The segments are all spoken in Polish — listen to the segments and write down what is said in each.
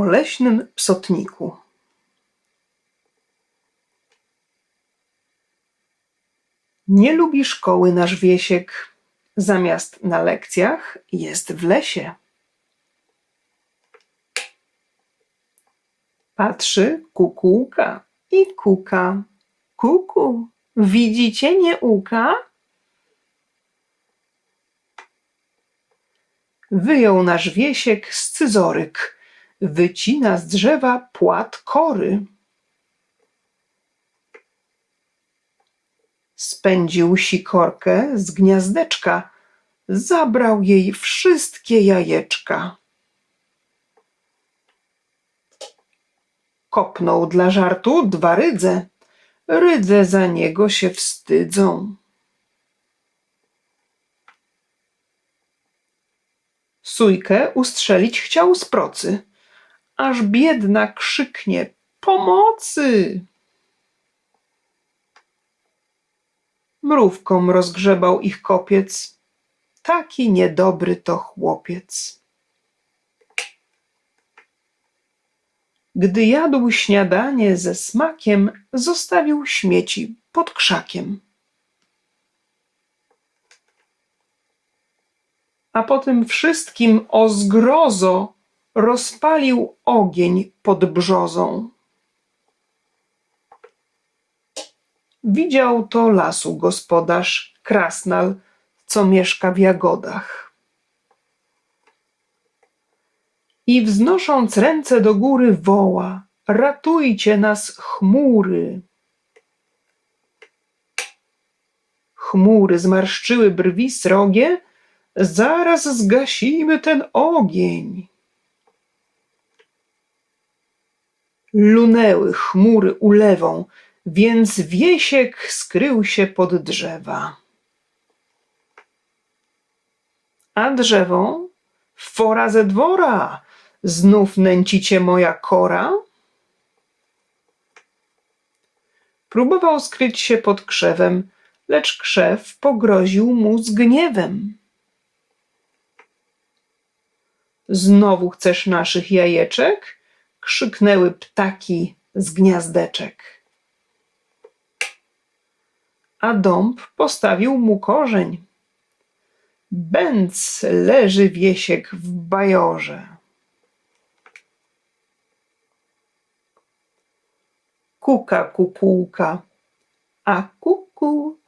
o leśnym psotniku. Nie lubi szkoły nasz Wiesiek. Zamiast na lekcjach jest w lesie. Patrzy kukułka i kuka. Kuku, widzicie nieuka? Wyjął nasz Wiesiek scyzoryk. Wycina z drzewa płat kory. Spędził sikorkę z gniazdeczka. Zabrał jej wszystkie jajeczka. Kopnął dla żartu dwa rydze. Rydze za niego się wstydzą. Sójkę ustrzelić chciał z procy, aż biedna krzyknie pomocy. Mrówkom rozgrzebał ich kopiec. Taki niedobry to chłopiec. Gdy jadł śniadanie ze smakiem, zostawił śmieci pod krzakiem. A po tym wszystkim o zgrozo rozpalił ogień pod brzozą. Widział to lasu gospodarz, krasnal, co mieszka w jagodach. I wznosząc ręce do góry woła, ratujcie nas chmury. Chmury zmarszczyły brwi srogie, zaraz zgasimy ten ogień. Lunęły chmury ulewą, więc Wiesiek skrył się pod drzewa. A drzewo? Fora ze dwora! Znów nęcicie moja kora? Próbował skryć się pod krzewem, lecz krzew pogroził mu z gniewem. Znowu chcesz naszych jajeczek? Krzyknęły ptaki z gniazdeczek. A dąb postawił mu korzeń. Bęc leży Wiesiek w bajorze. Kuka kukułka, a kuku,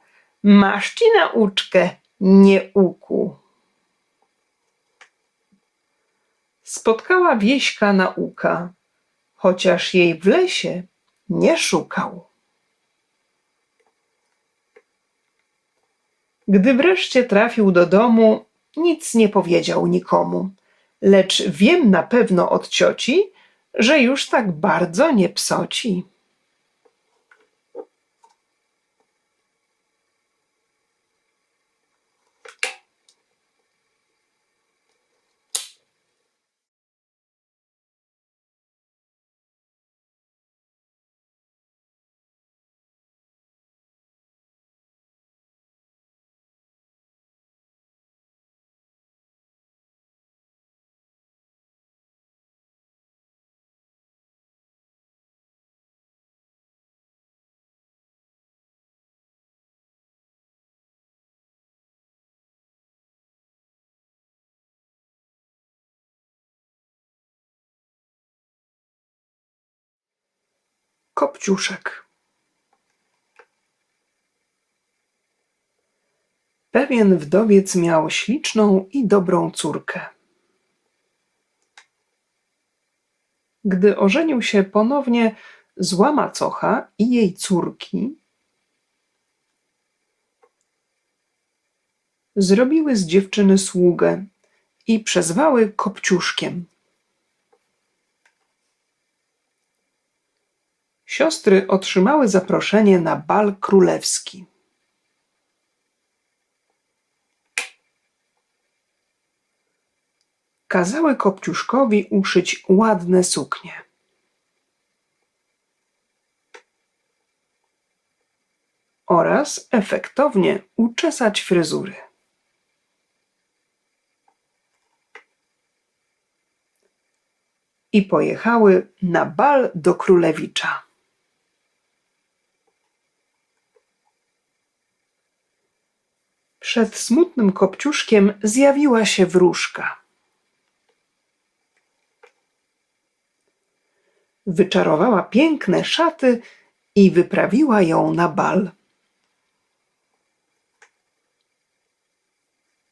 masz ci nauczkę, nie uku. Spotkała wieśka nauka, chociaż jej w lesie nie szukał. Gdy wreszcie trafił do domu, nic nie powiedział nikomu, lecz wiem na pewno od cioci, że już tak bardzo nie psoci. Kopciuszek. Pewien wdowiec miał śliczną i dobrą córkę. Gdy ożenił się ponownie zła macocha i jej córki, zrobiły z dziewczyny sługę i przezwały Kopciuszkiem. Siostry otrzymały zaproszenie na bal królewski. Kazały Kopciuszkowi uszyć ładne suknie. Oraz efektownie uczesać fryzury. i pojechały na bal do królewicza. Przed smutnym kopciuszkiem zjawiła się wróżka. Wyczarowała piękne szaty i wyprawiła ją na bal.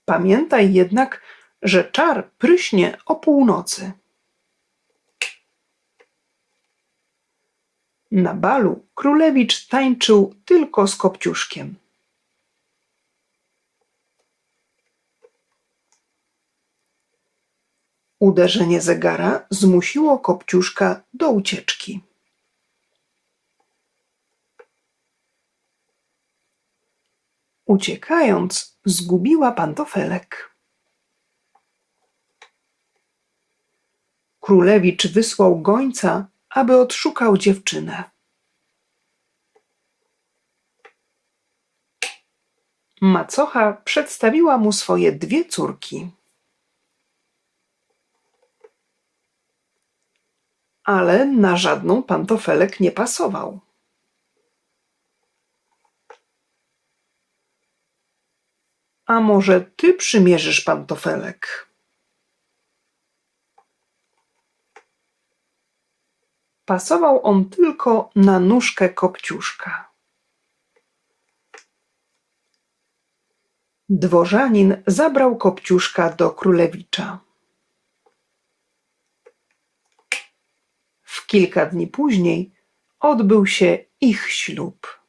Pamiętaj jednak, że czar pryśnie o północy. Na balu królewicz tańczył tylko z kopciuszkiem. Uderzenie zegara zmusiło kopciuszka do ucieczki. Uciekając, zgubiła pantofelek. Królewicz wysłał gońca, aby odszukał dziewczynę. Macocha przedstawiła mu swoje dwie córki. Ale na żadną pantofelek nie pasował. A może ty przymierzysz pantofelek? Pasował on tylko na nóżkę kopciuszka. Dworzanin zabrał kopciuszka do królewicza. W kilka dni później odbył się ich ślub.